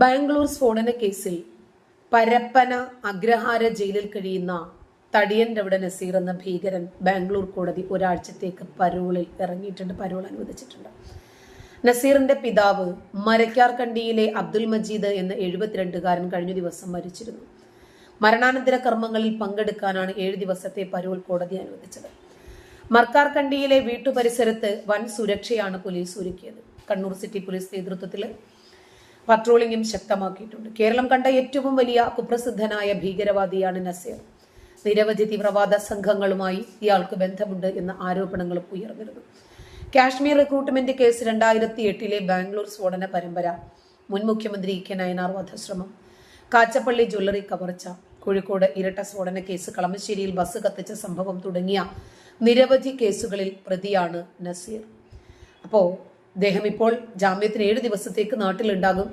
ബാംഗ്ലൂർ സ്ഫോടന കേസിൽ പരപ്പന അഗ്രഹാര ജയിലിൽ കഴിയുന്ന തടിയൻ അവിടെ നസീർ എന്ന ഭീകരൻ ബാംഗ്ലൂർ കോടതി ഒരാഴ്ചത്തേക്ക് പരോളിൽ ഇറങ്ങിയിട്ടുണ്ട് പരോൾ അനുവദിച്ചിട്ടുണ്ട്. നസീറിന്റെ പിതാവ് മരക്കാർക്കണ്ടിയിലെ അബ്ദുൽ മജീദ് എന്ന എഴുപത്തിരണ്ടുകാരൻ കഴിഞ്ഞ ദിവസം മരിച്ചിരുന്നു. മരണാനന്തര കർമ്മങ്ങളിൽ പങ്കെടുക്കാനാണ് ഏഴ് ദിവസത്തെ പരോൾ കോടതി അനുവദിച്ചത്. മർക്കാർക്കണ്ടിയിലെ വീട്ടുപരിസരത്ത് വൻ സുരക്ഷയാണ് പോലീസ് ഒരുക്കിയത്. കണ്ണൂർ സിറ്റി പോലീസ് നേതൃത്വത്തിൽ പട്രോളിംഗും ശക്തമാക്കിയിട്ടുണ്ട്. കേരളം കണ്ട ഏറ്റവും വലിയ കുപ്രസിദ്ധനായ ഭീകരവാദിയാണ് നസീർ. നിരവധി തീവ്രവാദ സംഘങ്ങളുമായി ഇയാൾക്ക് ബന്ധമുണ്ട് എന്ന ആരോപണങ്ങളും ഉയർന്നിരുന്നു. കാശ്മീർ റിക്രൂട്ട്മെന്റ് കേസ് രണ്ടായിരത്തി എട്ടിലെ ബാംഗ്ലൂർ സ്ഫോടന പരമ്പര മുൻ മുഖ്യമന്ത്രി കെ നയനാർ വധശ്രമം കാച്ചപ്പള്ളി ജ്വല്ലറി കവർച്ച കോഴിക്കോട് ഇരട്ട സ്ഫോടന കേസ് കളമശ്ശേരിയിൽ ബസ് കത്തിച്ച സംഭവം തുടങ്ങിയ നിരവധി കേസുകളിൽ പ്രതിയാണ് നസീർ. അപ്പോൾ അദ്ദേഹം ഇപ്പോൾ ജാമ്യത്തിന് ഏഴ് ദിവസത്തേക്ക് നാട്ടിലുണ്ടാകും.